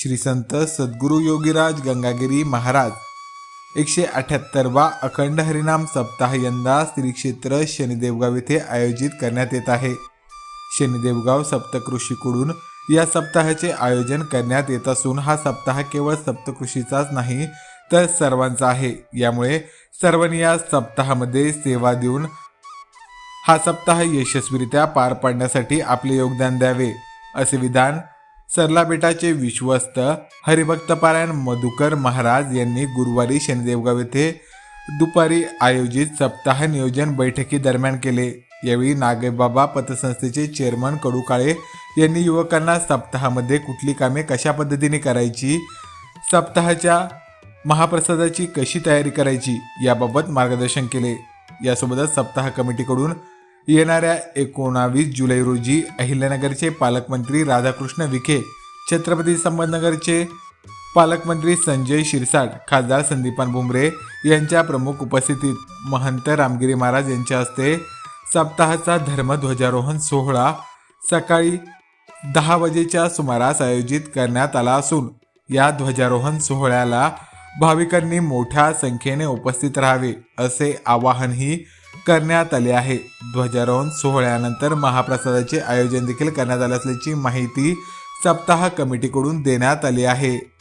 श्री संत सद्गुरू योगीराज गंगागिरी महाराज. एकशे अठ्याहत्तरवा अखंड हरिनाम सप्ताह यंदा श्री क्षेत्र शनिदेवगाव येथे आयोजित करण्यात येत आहे. शनिदेवगाव सप्तकृषीकडून या सप्ताहाचे आयोजन करण्यात येत असून हा सप्ताह केवळ सप्तकृषीचाच नाही तर सर्वांचा आहे. यामुळे सर्वांनी या सप्ताहामध्ये सेवा देऊन हा सप्ताह यशस्वीरित्या पार पाडण्यासाठी आपले योगदान द्यावे असे विधान सरला बेटाचे विश्वस्त हरिभक्तपारायण मधुकर महाराज यांनी गुरुवारी शनिदेवगाव येथे दुपारी आयोजित सप्ताह नियोजन बैठकी दरम्यान केले. यावेळी नागेबाबा पतसंस्थेचे चेअरमन कडू काळे यांनी युवकांना सप्ताहामध्ये कुठली कामे कशा पद्धतीने करायची सप्ताहाच्या महाप्रसादाची कशी तयारी करायची याबाबत मार्गदर्शन केले. यासोबतच सप्ताह कमिटीकडून येणाऱ्या एकोणावीस जुलै रोजी अहिल्यानगरचे पालकमंत्री राधाकृष्ण विखे छत्रपती संभाजीनगरचे पालकमंत्री संजय शिरसाट खासदार संदीपान भुमरे यांच्या प्रमुख उपस्थितीत महंत रामगिरी महाराज यांच्या हस्ते सप्ताहाचा धर्मध्वजारोहण सोहळा सकाळी दहा वाजेच्या सुमारास आयोजित करण्यात आला असून या ध्वजारोहण सोहळ्याला भाविकांनी मोठ्या संख्येने उपस्थित राहावे असे आवाहनही करण्यात आले आहे. ध्वजारोहण सोहळ्यानंतर महाप्रसादाचे आयोजन देखील करण्यात आले असल्याची माहिती सप्ताह कमिटीकडून देण्यात आली आहे.